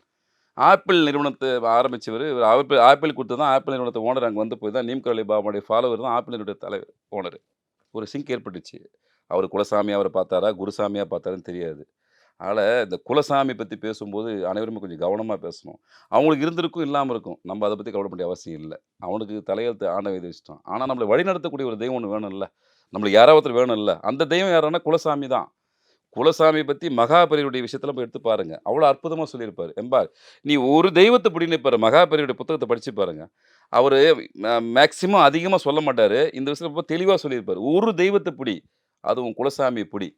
Speaker 6: ஆப்பிள் நிறுவனத்தை ஆரம்பித்தவர் ஆப்பிள் ஆப்பிள் கொடுத்து தான் ஆப்பிள் நிறுவனத்தை ஓனர் அங்கே வந்து போய் தான் நீம் கரளி பாபாவுடைய ஃபாலோவர் தான் ஆப்பிள் நிறுவனத்தை தலைவர் ஓனர் ஒரு சிங்க் ஏற்பட்டுச்சு. அவர் குலசாமி அவரை பார்த்தாரா? குருசாமியாக பார்த்தாருன்னு தெரியாது. அதனால் இந்த குலசாமி பற்றி பேசும்போது அனைவருமே கொஞ்சம் கவனமாக பேசணும். அவங்களுக்கு இருந்திருக்கும் இல்லாமல் இருக்கும். நம்ம அதை பற்றி கவலைப்பட வேண்டிய அவசியம் இல்லை. அவனுக்கு தலையெழுத்து ஆண்டை இது ஆனால் நம்மளை வழிநடத்தக்கூடிய ஒரு தெய்வம் ஒன்று வேணும்ல. நம்மளுக்கு யாராவது வேணும் வேணும்ல. அந்த தெய்வம் யாருன்னா குலசாமி தான். குலசாமி பற்றி மகாபரியுடைய விஷயத்தில் போய் எடுத்து பாருங்கள் அவ்வளோ அற்புதமாக சொல்லியிருப்பார். எம்பார் நீ ஒரு தெய்வத்தை பிடின்னு பாரு மகாபரியுடைய புத்தகத்தை படித்து பாருங்கள் அவர் மேக்சிமம் அதிகமாக சொல்ல மாட்டார். இந்த விஷயத்தில் ரொம்ப தெளிவாக சொல்லியிருப்பார். ஒரு தெய்வத்தை பிடி. அதுவும் குலசாமி பிடி.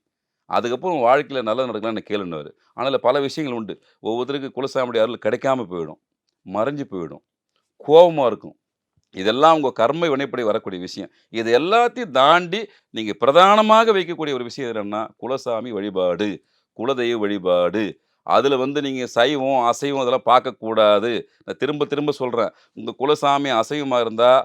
Speaker 6: அதுக்கப்புறம் வாழ்க்கையில் நல்லது நடக்கலாம்னு கேளுன்னுவார். ஆனால் பல விஷயங்கள் உண்டு. ஒவ்வொருத்தருக்கு குலசாமியுடைய அருள் கிடைக்காம போயிடும். மறைஞ்சு போயிடும். கோபமாக இருக்கும். இதெல்லாம் உங்கள் கர்ம வினைப்படி வரக்கூடிய விஷயம். இது எல்லாத்தையும் தாண்டி நீங்கள் பிரதானமாக வைக்கக்கூடிய ஒரு விஷயம் என்னென்னா குலசாமி வழிபாடு. குலதெய்வ வழிபாடு. அதில் வந்து நீங்கள் சைவம் அசைவம் அதெல்லாம் பார்க்கக்கூடாது. நான் திரும்ப திரும்ப சொல்கிறேன் உங்கள் குலசாமி அசைவமாக இருந்தால்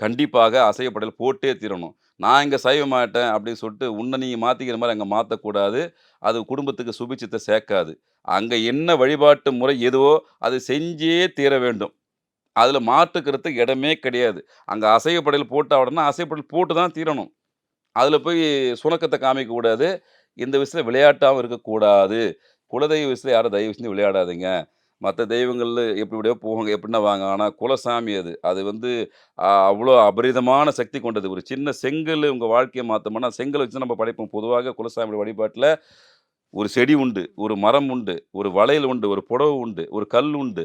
Speaker 6: கண்டிப்பாக அசைவப்படையில் போட்டே தீரணும். நான் இங்கே சைவமாட்டேன் அப்படின்னு சொல்லிட்டு உன்னை நீங்கள் மாற்றிக்கிற மாதிரி அங்கே மாற்றக்கூடாது அது குடும்பத்துக்கு சுபிச்சத்தை சேர்க்காது. அங்கே என்ன வழிபாட்டு முறை எதுவோ அது செஞ்சே தீர வேண்டும். அதில் மாற்றுக்கிறதுக்கு இடமே கிடையாது. அங்கே அசைவப்படையில் போட்ட உடனே அசைவப்படையில் போட்டு தான் தீரணும். அதில் போய் சுணக்கத்தை காமிக்கக்கூடாது. இந்த விஷயத்தில் விளையாட்டாகவும் இருக்கக்கூடாது. குலதெய்வ விஷயத்தில் யாரும் தயவு செஞ்சு விளையாடாதீங்க. மற்ற தெய்வங்களில் எப்படி எப்படியோ போவாங்க எப்படின்னா வாங்க. ஆனால் குலசாமி அது. அது வந்து அவ்வளோ அபரிதமான சக்தி கொண்டது. ஒரு சின்ன செங்கல் உங்கள் வாழ்க்கையை மாற்றோம்னா செங்கல் வச்சு நம்ம படைப்போம். பொதுவாக குலசாமியோட வழிபாட்டில் ஒரு செடி உண்டு ஒரு மரம் உண்டு ஒரு வளையல் உண்டு ஒரு புடவை உண்டு ஒரு கல் உண்டு.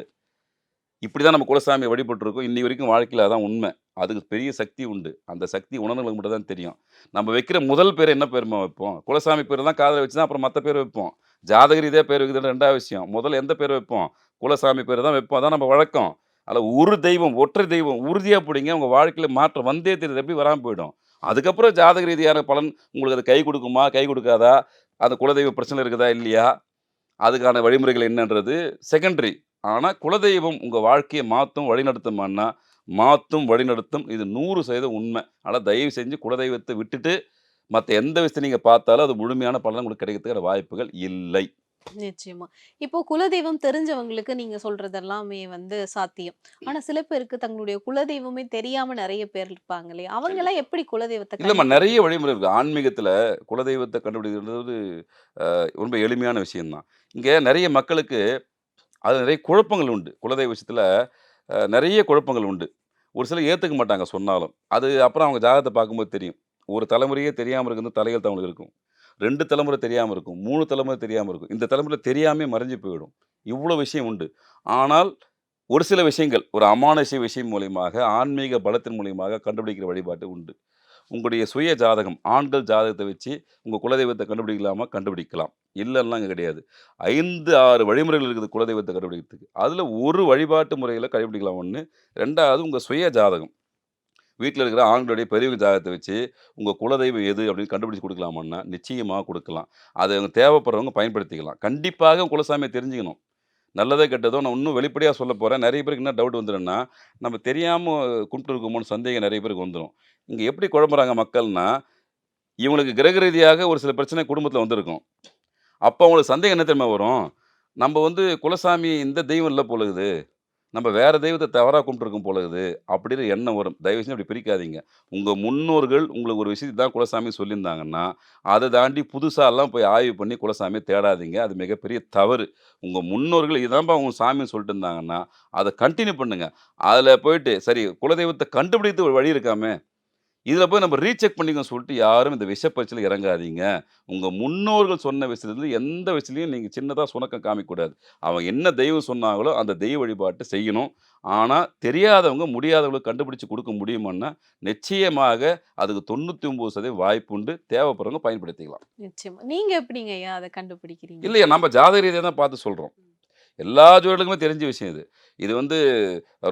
Speaker 6: இப்படி தான் நம்ம குலசாமியை வழிபட்டுருக்கோம். இன்னி வரைக்கும் வாழ்க்கையில் அதான் உண்மை. அதுக்கு பெரிய சக்தி உண்டு. அந்த சக்தி உணர்வுகளுக்கு மட்டும் தான் தெரியும். நம்ம வைக்கிற முதல் பேர் என்ன பேருமா வைப்போம்? குலசாமி பேர் தான் காதலை வச்சு தான் அப்புறம் மற்ற பேர் வைப்போம். ஜாதகர் இதே பேர் வைக்கிறது ரெண்டாவது விஷயம். முதல்ல எந்த பேர் வைப்போம்? குலசாமி பேர் தான் வைப்போம். அதான் நம்ம வழக்கம். அதில் ஒரு தெய்வம் ஒற்றை தெய்வம் உறுதியாக பிடிங்க உங்கள் வாழ்க்கையில் மாற்றம் வந்தே தெரியுது எப்படி வராமல் போயிடும். அதுக்கப்புறம் ஜாதக ரீதியான பலன் உங்களுக்கு அது கை கொடுக்குமா கை கொடுக்காதா? அந்த குலதெய்வ பிரச்சனை இருக்குதா இல்லையா? அதுக்கான வழிமுறைகள் என்னன்றது செகண்டரி ஆனால் குலதெய்வம் உங்கள் வாழ்க்கையை மாற்றும் வழிநடத்துமான்னா மாற்றும் வழிநடத்தும். இது நூறு சதவீதம் உண்மை. ஆனால் தயவு செஞ்சு குலதெய்வத்தை விட்டுட்டு மற்ற எந்த விஷயத்தை நீங்கள் பார்த்தாலும் அது முழுமையான பலன் உங்களுக்கு கிடைக்கிறதுக்கான வாய்ப்புகள் இல்லை.
Speaker 5: நிச்சயமா. இப்போ குலதெய்வம் தெரிஞ்சவங்களுக்கு நீங்க சொல்றது எல்லாமே வந்து சாத்தியம். ஆனா சில பேருக்கு தங்களுடைய குலதெய்வமே தெரியாம நிறைய பேர் இருப்பாங்க இல்லையா? அவங்க எல்லாம் எப்படி குலதெய்வத்தை
Speaker 6: இல்லைம்மா நிறைய வழிமுறை இருக்குது ஆன்மீகத்தில் குலதெய்வத்தை கண்டுபிடிக்கிறது ரொம்ப எளிமையான விஷயம்தான். இங்கே நிறைய மக்களுக்கு அது நிறைய குழப்பங்கள் உண்டு. குலதெய்வ விஷயத்தில் நிறைய குழப்பங்கள் உண்டு. ஒரு சிலர் ஏற்றுக்க மாட்டாங்க சொன்னாலும். அது அப்புறம் அவங்க ஜாதகத்தை பார்க்கும்போது தெரியும். ஒரு தலைமுறையே தெரியாமல் இருக்கிறது தலையெழுத்து அவங்களுக்கு இருக்கும். ரெண்டு தலைமுறை தெரியாமல் இருக்கும் மூணு தலைமுறை தெரியாமல் இருக்கும். இந்த தலைமுறை தெரியாமே மறைஞ்சு போயிடும். இவ்வளோ விஷயம் உண்டு. ஆனால் ஒரு சில விஷயங்கள் ஒரு அமானுஷ்ய விஷயம் மூலியமாக ஆன்மீக பலத்தின் மூலியமாக கண்டுபிடிக்கிற வழிபாட்டு உண்டு. உங்களுடைய சுய ஜாதகம் ஆண்கள் ஜாதகத்தை வச்சு உங்கள் குலதெய்வத்தை கண்டுபிடிக்கலாமா கண்டுபிடிக்கலாம். இல்லைன்னா அங்கே கிடையாது. ஐந்து ஆறு வழிமுறைகள் இருக்குது குலதெய்வத்தை கண்டுபிடிக்கிறதுக்கு. அதில் ஒரு வழிபாட்டு முறையில் கண்டுபிடிக்கலாம் ஒன்று ரெண்டாவது உங்கள் சுய ஜாதகம். வீட்டில் இருக்கிற ஆண்களுடைய பெரியவங்க ஜாதகத்தை வச்சு உங்கள் குலதெய்வம் எது அப்படின்னு கண்டுபிடிச்சு கொடுக்கலாமான்னா நிச்சயமாக கொடுக்கலாம். அதை அவங்க தேவைப்படுறவங்க பயன்படுத்திக்கலாம். கண்டிப்பாக குலசாமியை தெரிஞ்சுக்கணும். நல்லதோ கெட்டதோ நான் இன்னும் வெளிப்படையாக சொல்ல போகிறேன் நிறைய பேருக்கு என்ன டவுட் வந்துடும்னா நம்ம தெரியாமல் கும்பிட்டு இருக்கோமோன்னு சந்தேகம் நிறைய பேருக்கு வந்துடும் இங்கே எப்படி குழம்புறாங்க மக்கள்னா இவங்களுக்கு கிரக ரீதியாக ஒரு சில பிரச்சனை குடும்பத்தில் வந்திருக்கும். அப்போ அவங்களுக்கு சந்தேகம் என்ன தெரியுமா வரும்? நம்ம வந்து குலசாமி இந்த தெய்வம் இல்லை போலுகுது நம்ம வேறு தெய்வத்தை தவறாக கும்பிட்டுருக்கும் போல இது அப்படின்னு எண்ணம் வரும். தயவு செஞ்சு அப்படி பிரிக்காதீங்க. உங்கள் முன்னோர்கள் உங்களுக்கு ஒரு விஷயத்தை தான் குலசாமி சொல்லியிருந்தாங்கன்னா அதை தாண்டி புதுசாலாம் போய் ஆய்வு பண்ணி குலசாமியை தேடாதீங்க. அது மிகப்பெரிய தவறு. உங்கள் முன்னோர்கள் இதான்ப்பா அவங்க சாமின்னு சொல்லிட்டு இருந்தாங்கன்னா அதை கண்டினியூ பண்ணுங்கள் அதில் போயிட்டு சரி குலதெய்வத்தை கண்டுபிடித்து ஒரு வழி இருக்காமே இதில் போய் நம்ம ரீசெக் பண்ணிக்கோன்னு சொல்லிட்டு யாரும் இந்த விஷப்பரிச்சில் இறங்காதீங்க. உங்கள் முன்னோர்கள் சொன்ன விஷயத்துல எந்த விஷயத்துலையும் நீங்கள் சின்னதாக சுணக்கம் காமிக்கக்கூடாது. அவங்க என்ன தெய்வம் சொன்னாங்களோ அந்த தெய்வ வழிபாட்டு செய்யணும். ஆனால் தெரியாதவங்க முடியாதவங்களுக்கு கண்டுபிடிச்சு கொடுக்க முடியுமான்னா நிச்சயமாக அதுக்கு தொண்ணூற்றி ஒம்பது சதவீதம் வாய்ப்பு உண்டு. தேவைப்படுறவங்க பயன்படுத்திக்கலாம்.
Speaker 5: நிச்சயமா. நீங்க எப்படிங்க ஐயா அதை கண்டுபிடிக்கிறீங்க?
Speaker 6: இல்லையா நம்ம ஜாதக ரீதியாக தான் பார்த்து சொல்கிறோம் எல்லா ஜோதிடர்களுக்குமே தெரிஞ்ச விஷயம் இது. இது வந்து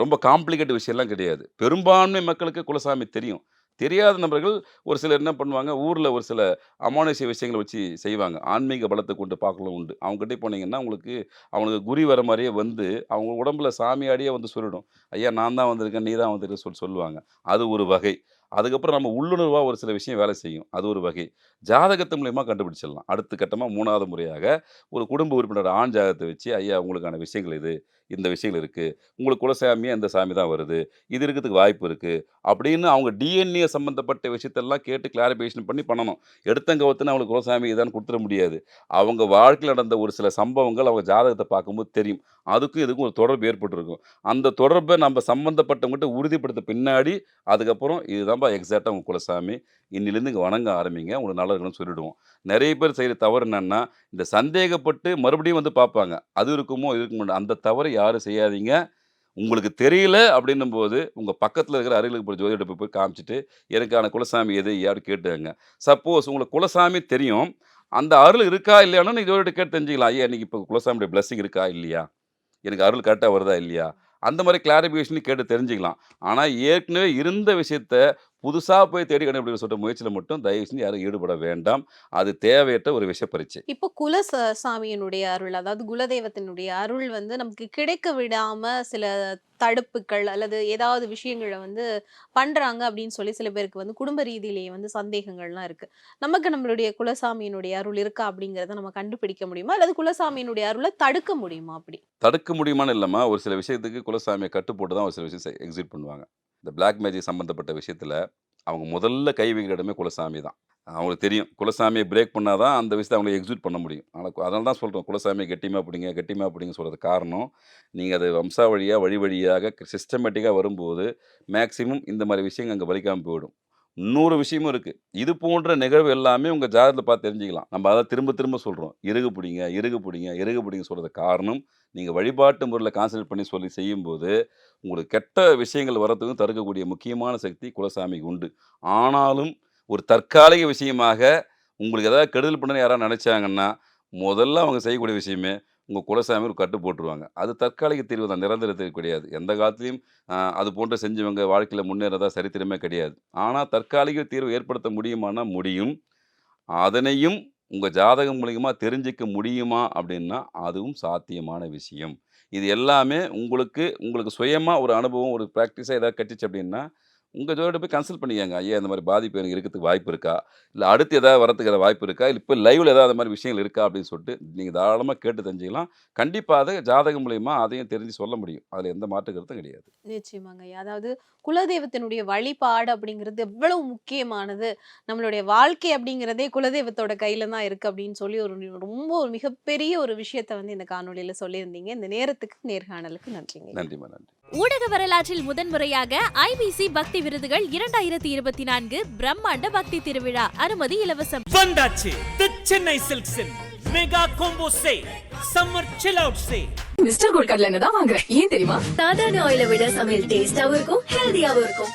Speaker 6: ரொம்ப காம்ப்ளிகேட் விஷயம்லாம் கிடையாது. பெரும்பான்மை மக்களுக்கு குலசாமி தெரியும். தெரியாத நபர்கள் ஒரு சிலர் என்ன பண்ணுவாங்க? ஊரில் ஒரு சில அமானுஷ்ய விஷயங்களை வச்சு செய்வாங்க. ஆன்மீக பலத்தை கொண்டு பார்க்கலாம் உண்டு. அவங்ககிட்ட போனீங்கன்னா உங்களுக்கு அவங்களுக்கு குறி வர மாதிரியே வந்து அவங்க உடம்புல சாமியாடியே வந்து சொல்லிடும். ஐயா நான் தான் வந்திருக்கேன் நீ தான் வந்திருக்க சொல்லி சொல்லுவாங்க. அது ஒரு வகை. அதுக்கப்புறம் நம்ம உள்ளுணர்வாக ஒரு சில விஷயம் வேலை செய்யும். அது ஒரு வகை. ஜாதகத்து மூலயமா கண்டுபிடிச்சிடலாம். அடுத்த கட்டமாக மூணாவது முறையாக ஒரு குடும்ப உறுப்பினர் ஆண் ஜாதகத்தை வச்சு ஐயா உங்களுக்கான விஷயங்கள் இது. இந்த விஷயங்கள் இருக்குது உங்களுக்கு குலசாமியே இந்த சாமி தான் வருது. இது இருக்கிறதுக்கு வாய்ப்பு இருக்குது அப்படின்னு அவங்க டிஎன்ஏ சம்மந்தப்பட்ட விஷயத்தெல்லாம் கேட்டு கிளாரிஃபிகேஷன் பண்ணி பண்ணணும். எடுத்தங்க ஒத்துன்னு அவங்களுக்கு குலசாமி இதான்னு கொடுத்துட முடியாது. அவங்க வாழ்க்கையில் நடந்த ஒரு சில சம்பவங்கள் அவங்க ஜாதகத்தை பார்க்கும்போது தெரியும். அதுக்கும் இதுக்கும் ஒரு தொடர்பு ஏற்பட்டுருக்கும். அந்த தொடர்பை நம்ம சம்மந்தப்பட்டவங்ககிட்ட உறுதிப்படுத்த பின்னாடி அதுக்கப்புறம் இதுதான்ப்பா எக்ஸாக்டாக உங்கள் குலசாமி. இன்னிலேருந்து இங்கே வணங்க ஆரம்பிங்க. உங்களுக்கு நல்லா இருக்கணும்னு நிறைய பேர் செய்கிற தவறு என்னன்னா இந்த சந்தேகப்பட்டு மறுபடியும் வந்து பார்ப்பாங்க. அது இருக்குமோ இருக்குமோ அந்த தவறை யாரும் செய்யாதீங்க. உங்களுக்கு தெரியல அப்படின்னும் போது உங்கள் பக்கத்தில் இருக்கிற அருகிலுக்கு போய் ஜோதிட போய் காமிச்சிட்டு எனக்கான குலசாமி எது? யாரு கேட்டுங்க. சப்போஸ் உங்களுக்கு குலசாமி தெரியும். அந்த அருள் இருக்கா இல்லையானு நீங்கள் ஜோதிட கேட்டு தெரிஞ்சுக்கலாம். ஐயா இன்னைக்கு இப்போ குலசாமியுடைய பிளஸ்ஸிங் இருக்கா இல்லையா? எனக்கு அருள் கரெக்டாக வருதா இல்லையா? அந்த மாதிரி கிளாரிஃபிகேஷன் கேட்டு தெரிஞ்சுக்கலாம். ஆனால் ஏற்கனவே இருந்த விஷயத்த புதுசாக போய் தேடி கண்டுபிடிக்க சொல்லிட்டு முயற்சியில் மட்டும் தயவு செஞ்சு யாரும் ஈடுபட வேண்டாம். அது தேவையற்ற ஒரு விஷ பரீட்சை.
Speaker 5: இப்போ குல சாமியினுடைய அருள் அதாவது குலதெய்வத்தினுடைய அருள் வந்து நமக்கு கிடைக்க விடாம சில தடுப்புகள் அல்லது ஏதாவது விஷயங்களை வந்து பண்றாங்க அப்படின்னு சொல்லி சில பேருக்கு வந்து குடும்ப ரீதியிலேயே வந்து சந்தேகங்கள்லாம் இருக்கு. நமக்கு நம்மளுடைய குலசாமியினுடைய அருள் இருக்கா அப்படிங்கறத நம்ம கண்டுபிடிக்க முடியுமா? அல்லது குலசாமியினுடைய அருளை தடுக்க முடியுமா அப்படி?
Speaker 6: தடுக்க முடியுமான்னு இல்லாமல் ஒரு சில விஷயத்துக்கு குலசாமியை கட்டு போட்டு தான் ஒரு சில விஷயம் எக்ஸிட் பண்ணுவாங்க. இந்த பிளாக் மேஜிக் சம்மந்தப்பட்ட விஷயத்தில் அவங்க முதல்ல கை வைக்கிற இடமே குலசாமி தான். அவங்களுக்கு தெரியும். குலசாமியை பிரேக் பண்ணால் தான் அந்த விஷயத்தை அவங்களை எக்ஸிக்யூட் பண்ண முடியும். ஆனால் அதனால தான் சொல்கிறோம் குலசாமியை கெட்டியமாக பிடிங்க கெட்டியமாக பிடிங்க சொல்கிறது காரணம் நீங்கள் அது வம்சா வழியாக வழி வழியாக சிஸ்டமேட்டிக்காக வரும்போது மேக்ஸிமம் இந்த மாதிரி விஷயங்கள் அங்கே வலிக்காமல் போயிடும். இன்னொரு விஷயமும் இருக்குது இது போன்ற நிகழ்வு எல்லாமே உங்கள் ஜாதகத்தில் பார்த்து தெரிஞ்சுக்கலாம். நம்ம அதை திரும்ப திரும்ப சொல்கிறோம் இறுகு பிடிங்க இறுகு பிடிங்க இறுகு பிடிங்க சொல்கிறது காரணம் நீங்கள் வழிபாட்டு முறையில் கான்சன்ட்ரேட் பண்ணி சொல்லி செய்யும்போது உங்களுக்கு கெட்ட விஷயங்கள் வரத்துக்கும் தடுக்கக்கூடிய முக்கியமான சக்தி குலசாமிக்கு உண்டு. ஆனாலும் ஒரு தற்காலிக விஷயமாக உங்களுக்கு ஏதாவது கெடுதல் பண்ணுன்னு யாராவது நினச்சாங்கன்னா முதல்ல அவங்க செய்யக்கூடிய விஷயமே உங்கள் குலசாமி ஒரு கட்டு போட்டுருவாங்க. அது தற்காலிக தீர்வு தான். நிரந்தர தீர்வு கிடையாது. எந்த காலத்துலையும் அது போன்ற செஞ்சவங்க வாழ்க்கையில் முன்னேறதா சரித்திரமே கிடையாது. ஆனால் தற்காலிக தீர்வு ஏற்படுத்த முடியுமானா முடியும். அதனையும் உங்கள் ஜாதகம் மூலியமா தெரிஞ்சுக்க முடியுமா அப்படின்னா அதுவும் சாத்தியமான விஷயம். இது எல்லாமே உங்களுக்கு உங்களுக்கு சுயமாக ஒரு அனுபவம் ஒரு ப்ராக்டிஸாக ஏதாவது கட்டிச்சு அப்படின்னா உங்கள் ஜோதிட போய் கன்சல்ட் பண்ணிக்கங்க. ஐயா இந்த மாதிரி பாதிப்பு எனக்கு இருக்கிறதுக்கு வாய்ப்பு இருக்கா? இல்லை அடுத்து ஏதாவது வரதுக்கு ஏதாவது வாய்ப்பு இருக்கா? இல்லை இப்போ லைவில் ஏதாவது அது மாதிரி விஷயங்கள் இருக்கா? அப்படின்னு சொல்லிட்டு நீங்கள் தாராளமாக கேட்டு தெரிஞ்சுக்கலாம். கண்டிப்பாக அதை ஜாதகம் மூலியமா அதையும் தெரிஞ்சு சொல்ல முடியும். அதில் எந்த மாற்று கருத்தும் கிடையாது.
Speaker 5: நிச்சயமாங்க. அதாவது குலதெய்வத்தினுடைய வழிபாடு அப்படிங்கிறது எவ்வளவு முக்கியமானது? நம்மளுடைய வாழ்க்கை அப்படிங்கிறதே குலதெய்வத்தோட கையில தான் இருக்கு அப்படின்னு சொல்லி ஒரு ரொம்ப ஒரு மிகப்பெரிய ஒரு விஷயத்தை வந்து இந்த காணொளியில சொல்லியிருந்தீங்க. இந்த நேரத்துக்கு நேர்காணலுக்கு நன்றிங்க
Speaker 6: நன்றிம்மா நன்றி.
Speaker 4: ஊடக வரலாற்றில் முதன்முறையாக ஐபிசி பக்தி விருதுகள் இரண்டாயிரத்தி இருபத்தி நான்கு பிரம்மாண்ட பக்தி திருவிழா அனுமதி இலவசம்.
Speaker 1: வந்தாச்சு. தி சென்னை சில்க்ஸின் மெகா கோம்போ சே சம்மர் சில் அவுட் சே
Speaker 2: மிஸ்டர் கோல்ட் கடலை எண்ணெய் தான் வாங்குறேன் ஏன் தெரியுமா?
Speaker 3: சாதாரண ஆயிலை விட சமையல் டேஸ்டாவும் இருக்கும் ஹெல்தியாவும் இருக்கும்.